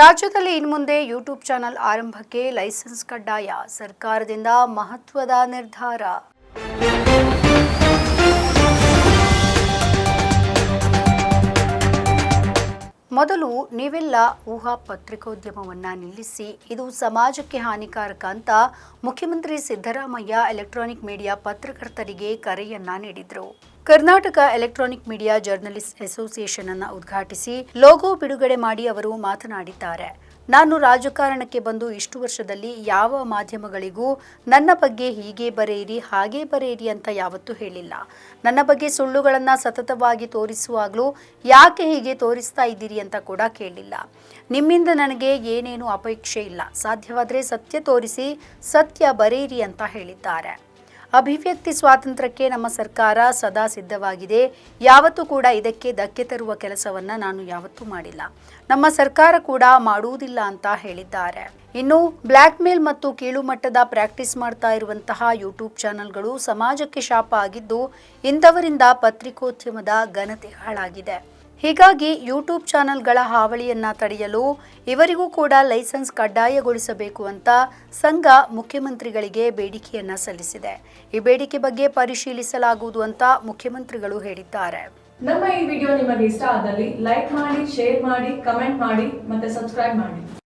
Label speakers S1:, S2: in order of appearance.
S1: ರಾಜ್ಯದಲ್ಲಿ ಇನ್ಮುಂದೆ YouTube channel ಆರಂಭಕ್ಕೆ ಲೈಸೆನ್ಸ್ ಕಡ್ಡಾಯ ಸರ್ಕಾರದಿಂದ ಮಹತ್ವದ ನಿರ್ಧಾರ. ಮೊದಲು ನೀವೆಲ್ಲ ಊಹಾ ಪತ್ರಿಕೋದ್ಯಮವನ್ನು ನಿಲ್ಲಿಸಿ, ಇದು ಸಮಾಜಕ್ಕೆ ಹಾನಿಕಾರಕ ಅಂತ ಮುಖ್ಯಮಂತ್ರಿ ಸಿದ್ದರಾಮಯ್ಯ ಎಲೆಕ್ಟ್ರಾನಿಕ್ ಮೀಡಿಯಾ ಪತ್ರಕರ್ತರಿಗೆ ಕರೆಯನ್ನ ನೀಡಿದ್ರು. Karnataka electronic media journalist association ಅನ್ನು ಉದ್ಘಾಟಿಸಿ ಲೋಗೋ ಬಿಡುಗಡೆ ಮಾಡಿ ಅವರು ಮಾತನಾಡಿದ್ದಾರೆ. ನಾನು ರಾಜಕಾರಣಕ್ಕೆ ಬಂದು ಇಷ್ಟು ವರ್ಷದಲ್ಲಿ ಯಾವ ಮಾಧ್ಯಮಗಳಿಗೂ ನನ್ನ ಬಗ್ಗೆ ಹೀಗೆ ಬರೆಯಿರಿ, ಹಾಗೆ ಬರೆಯಿರಿ ಅಂತ ಯಾವತ್ತೂ ಹೇಳಿಲ್ಲ. ನನ್ನ ಬಗ್ಗೆ ಸುಳ್ಳುಗಳನ್ನು ಸತತವಾಗಿ ತೋರಿಸುವಾಗಲೂ ಯಾಕೆ ಹೀಗೆ ತೋರಿಸ್ತಾ ಇದ್ದೀರಿ ಅಂತ ಕೂಡ ಕೇಳಿಲ್ಲ. ನಿಮ್ಮಿಂದ ನನಗೆ ಏನೇನು ಅಪೇಕ್ಷೆ ಇಲ್ಲ. ಸಾಧ್ಯವಾದರೆ ಸತ್ಯ ತೋರಿಸಿ, ಸತ್ಯ ಬರೆಯಿರಿ ಅಂತ ಹೇಳಿದ್ದಾರೆ. ಅಭಿವ್ಯಕ್ತಿ ಸ್ವಾತಂತ್ರ್ಯಕ್ಕೆ ನಮ್ಮ ಸರ್ಕಾರ ಸದಾ ಸಿದ್ಧವಾಗಿದೆ. ಯಾವತ್ತೂ ಕೂಡ ಇದಕ್ಕೆ ಧಕ್ಕೆ ತರುವ ಕೆಲಸವನ್ನು ನಾನು ಯಾವತ್ತೂ ಮಾಡಿಲ್ಲ. ನಮ್ಮ ಸರ್ಕಾರ ಕೂಡ ಮಾಡುವುದಿಲ್ಲ ಅಂತ ಹೇಳಿದ್ದಾರೆ. ಇನ್ನು ಬ್ಲ್ಯಾಕ್ ಮೇಲ್ ಮತ್ತು ಕೀಳುಮಟ್ಟದ ಪ್ರಾಕ್ಟೀಸ್ ಮಾಡ್ತಾ ಇರುವಂತಹ ಯೂಟ್ಯೂಬ್ ಚಾನೆಲ್ಗಳು ಸಮಾಜಕ್ಕೆ ಶಾಪ ಆಗಿದ್ದು ಇಂಥವರಿಂದ ಪತ್ರಿಕೋದ್ಯಮದ ಘನತೆ ಹಾಳಾಗಿದೆ. ಹೀಗಾಗಿ ಯೂಟ್ಯೂಬ್ ಚಾನೆಲ್ಗಳ ಹಾವಳಿಯನ್ನ ತಡೆಯಲು ಇವರಿಗೂ ಕೂಡ ಲೈಸೆನ್ಸ್ ಕಡ್ಡಾಯಗೊಳಿಸಬೇಕು ಅಂತ ಸಂಘ ಮುಖ್ಯಮಂತ್ರಿಗಳಿಗೆ ಬೇಡಿಕೆಯನ್ನ ಸಲ್ಲಿಸಿದೆ. ಈ ಬೇಡಿಕೆ ಬಗ್ಗೆ ಪರಿಶೀಲಿಸಲಾಗುವುದು ಅಂತ ಮುಖ್ಯಮಂತ್ರಿಗಳು ಹೇಳಿದ್ದಾರೆ.
S2: ನಮ್ಮ ಈ ವಿಡಿಯೋ ನಿಮಗೆ ಇಷ್ಟ ಆದಲ್ಲಿ ಲೈಕ್ ಮಾಡಿ, ಶೇರ್ ಮಾಡಿ, ಕಮೆಂಟ್ ಮಾಡಿ ಮತ್ತೆ ಸಬ್ಸ್ಕ್ರೈಬ್ ಮಾಡಿ.